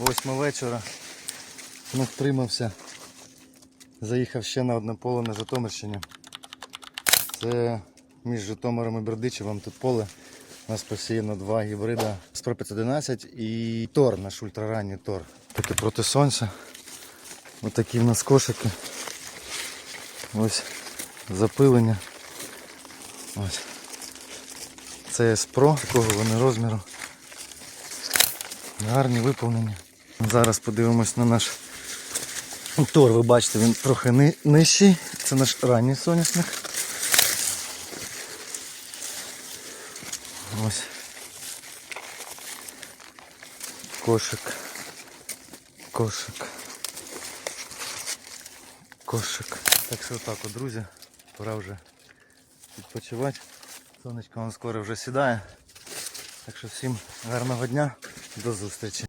Восьма вечора. Не втримався. Заїхав ще на одне поле на Житомирщині. Це між Житомиром і Бердичевом тут поле. У нас посіяно два гібрида Спро 511 і Тор, наш ультраранній Тор. Таке проти сонця. Ось такі в нас кошики. Ось запилення. Ось. Це Спро, такого вони розміру. Гарні виповнені. Зараз подивимось на наш Тор, ви бачите, він трохи ни- нижчий. Це наш ранній соняшник. Ось. Кошик. Кошик. Кошик. Так що так, от, друзі, пора вже відпочивати. Сонечко воно скоро вже сідає. Так що всім гарного дня, до зустрічі.